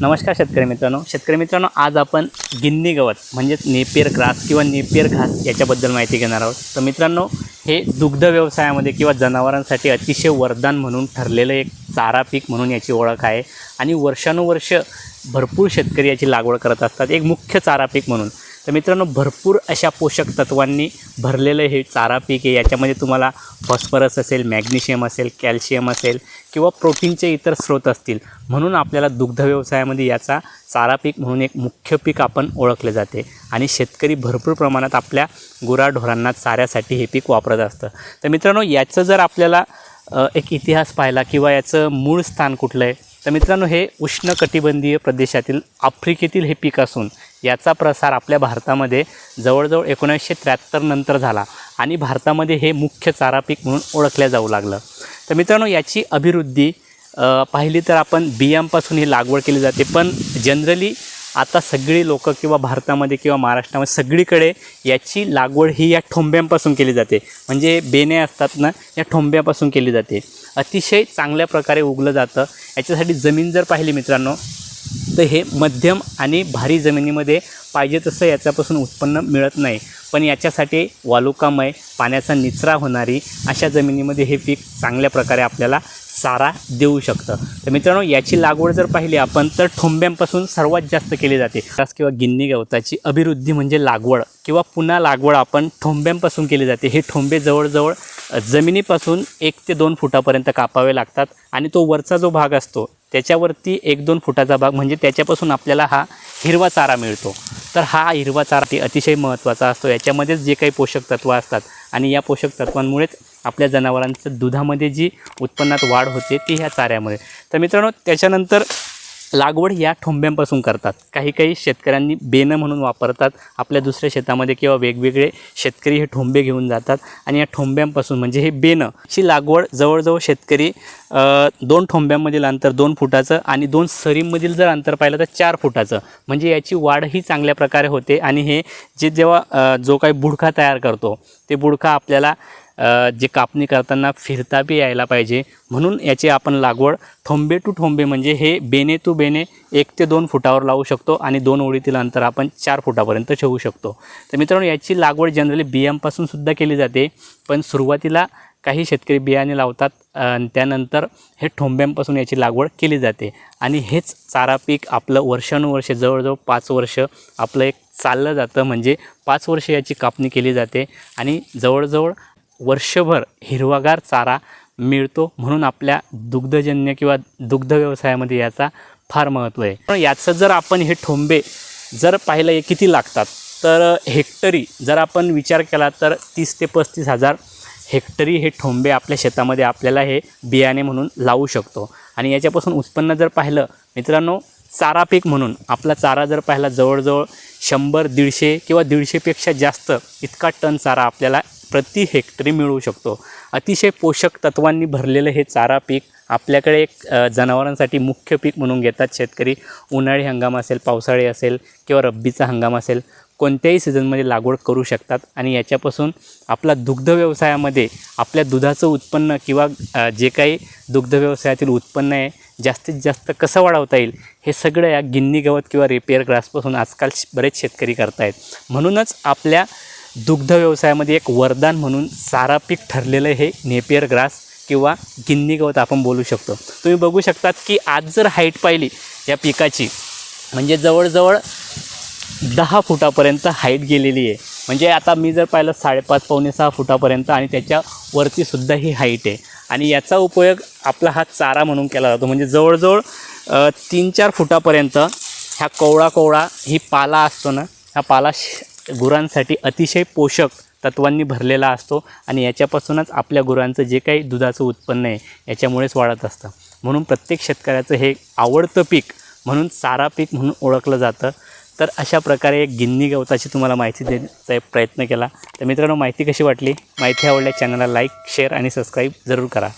नमस्कार शेतकरी मित्रांनो. शेतकरी मित्रांनो आज आपण गिन्नी गवत म्हणजेच नेपियर ग्रास किंवा नेपियर घास याच्याबद्दल माहिती घेणार आहोत. तर मित्रांनो हे दुग्ध व्यवसायामध्ये किंवा जनावरांसाठी अतिशय वरदान म्हणून ठरलेलं एक चारा पीक म्हणून याची ओळख आहे. आणि वर्षानुवर्ष भरपूर शेतकरी याची लागवड करत असतात. एक मुख्य चारा पीक म्हणून. तर मित्रांनो भरपूर अशा पोषक तत्वांनी भरलेलं हे चारा पीक आहे. याच्यामध्ये तुम्हाला फॉस्फरस असेल मॅग्नेशियम असेल कॅल्शियम असेल किंवा प्रोटीनचे इतर स्रोत असतील. म्हणून आपल्याला दुग्ध व्यवसायामध्ये याचा चारा पीक म्हणून एक मुख्य पीक आपण ओळखले जाते. आणि शेतकरी भरपूर प्रमाणात आपल्या गुराढोरांना चाऱ्यासाठी हे पीक वापरत असतं. तर मित्रांनो याचं जर आपल्याला एक इतिहास पाहिला किंवा याचं मूळ स्थान कुठलं आहे तर मित्रांनो हे उष्णकटिबंधीय प्रदेशातील आफ्रिकेतील हे पीक असून याचा प्रसार आपल्या भारतामध्ये जवळजवळ एकोणीसशे त्र्याहत्तर नंतर झाला आणि भारतामध्ये हे मुख्य चारा पीक म्हणून ओळखल्या जाऊ लागलं. तर मित्रांनो याची अभिवृद्धी पाहिली तर आपण बियांपासून ही लागवड केली जाते पण जनरली आता सगळी लोक किंवा भारतामध्ये किंवा महाराष्ट्रामध्ये सगळीकडे याची लागवड ही या ठोंब्यांपासून केली जाते. म्हणजे बेने असतात ना या ठोंब्यापासून केली जाते. अतिशय चांगल्या प्रकारे उगलं जातं. याच्यासाठी जमीन जर पाहिली मित्रांनो तर हे मध्यम आणि भारी जमिनीमध्ये पाहिजे तसं याच्यापासून उत्पन्न मिळत नाही. पण याच्यासाठी वालुकामय पाण्याचा निचरा होणारी अशा जमिनीमध्ये हे पीक चांगल्या प्रकारे आपल्याला चारा देऊ शकतं. तर मित्रांनो याची लागवड जर पाहिली आपण तर ठोंब्यांपासून सर्वात जास्त केली जाते. खास किंवा गिन्नी गवताची अभिवृद्धी म्हणजे लागवड किंवा पुन्हा लागवड आपण ठोंब्यांपासून केली जाते. हे ठोंबे जवळजवळ जमिनीपासून एक ते दोन फुटापर्यंत कापावे लागतात आणि तो वरचा जो भाग असतो त्याच्यावरती एक दोन फुटाचा भाग म्हणजे त्याच्यापासून आपल्याला हा हिरवा चारा मिळतो. तर हा हिरवा चारा ते अतिशय महत्त्वाचा असतो. याच्यामध्येच जे काही पोषक तत्त्व असतात आणि या पोषक तत्वांमुळेच आपल्या जनावरांचं दुधामध्ये जी उत्पन्नात वाढ होते ती ह्या चाऱ्यामुळे. तर मित्रांनो त्याच्यानंतर लागवड या ठोंब्यांपासून करतात. काही काही शेतकऱ्यांनी बेनं म्हणून वापरतात आपल्या दुसऱ्या शेतामध्ये किंवा वेगवेगळे शेतकरी हे ठोंबे घेऊन जातात आणि या ठोंब्यांपासून म्हणजे हे बेनं ही लागवड जवळजवळ शेतकरी दोन ठोंब्यांमधील अंतर दोन फुटाचं आणि दोन सरींमधील जर अंतर पाहिलं तर चार फुटाचं. म्हणजे याची वाढही चांगल्या प्रकारे होते आणि हे जे जेव्हा जो काही बुडखा तयार करतो ते बुडखा आपल्याला जे कापणी करताना फिरता बी यायला पाहिजे. म्हणून याची आपण लागवड ठोंबे टू ठोंबे म्हणजे हे बेने टू बेने एक ते दोन फुटावर लावू शकतो आणि दोन ओळीतील अंतर आपण चार फुटापर्यंत ठेवू शकतो. तर मित्रांनो याची लागवड जनरली बियांपासून सुद्धा केली जाते. पण सुरुवातीला काही शेतकरी बियाणे लावतात आणि त्यानंतर हे ठोंब्यांपासून याची लागवड केली जाते. आणि हेच चारा पीक आपलं वर्षानुवर्षे जवळजवळ पाच वर्ष आपलं एक चाललं जातं. म्हणजे पाच वर्ष याची कापणी केली जाते आणि जवळजवळ वर्षभर हिरवागार चारा मिळतो म्हणून आपल्या दुग्धजन्य किंवा दुग्ध व्यवसायामध्ये याचा फार महत्त्व आहे. पण याचं जर आपण हे ठोंबे जर पाहिलं हे किती लागतात? तर हेक्टरी जर आपण विचार केला तर तीस ते पस्तीस हजार हेक्टरी हे ठोंबे आपल्या शेतामध्ये आपल्याला हे बियाणे म्हणून लावू शकतो. आणि याच्यापासून उत्पन्न जर पाहिलं मित्रांनो चारा पीक म्हणून आपला चारा जर पाहिला जवळजवळ शंभर दीडशे किंवा दीडशेपेक्षा जास्त इतका टन चारा आपल्याला प्रति हेक्टरी मिळू शकतो. अतिशय पोषक तत्वांनी भरलेलं हे चारा पीक आपल्याकडे एक जनावरांसाठी मुख्य पीक म्हणून घेतात शेतकरी. उन्हाळी हंगाम असेल पावसाळी असेल किंवा रब्बीचा हंगाम असेल कोणत्याही सीझनमध्ये लागवड करू शकतात आणि याच्यापासून आपला दुग्ध व्यवसायामध्ये आपल्या दुधाचं उत्पन्न किंवा जे काही दुग्ध व्यवसायातील उत्पन्न आहे जास्तीत जास्त कसं वाढवता येईल हे सगळं या गिन्नी गवत किंवा रिपेअर ग्रासपासून आजकाल बरेच शेतकरी करतायत. म्हणूनच आपल्या दुग्ध व्यवसायामध्ये एक वरदान म्हणून सारा पीक ठरलेलं हे नेपियर ग्रास किंवा गिन्नी गवत आपण बोलू शकतो. तुम्ही बघू शकतात की आज जर हाईट पाहिली या पिकाची म्हणजे जवळजवळ दहा फुटापर्यंत हाईट गेलेली आहे. म्हणजे आता मी जर पाहिलं साडेपाच पावणे सहा फुटापर्यंत आणि त्याच्यावरतीसुद्धा ही हाईट आहे. आणि याचा उपयोग आपला हा चारा म्हणून केला जातो. म्हणजे जवळजवळ तीन चार फुटापर्यंत ह्या कोवळा कोवळा ही पाला असतो ना हा पाला श- गुरांसाठी अतिशय पोषक तत्वांनी भरलेला असतो आणि याच्यापासूनच आपल्या गुरांचं जे काही दुधाचं उत्पन्न आहे याच्यामुळेच वाढत असतं. म्हणून प्रत्येक शेतकऱ्याचं हे आवडतं पीक म्हणून चारा पीक म्हणून ओळखलं जातं. तर अशा प्रकारे एक गिन्नी गवताची तुम्हाला माहिती देण्याचा एक प्रयत्न केला. तर मित्रांनो माहिती कशी वाटली? माहिती आवडल्या चॅनलला लाईक शेअर आणि सबस्क्राईब जरूर करा.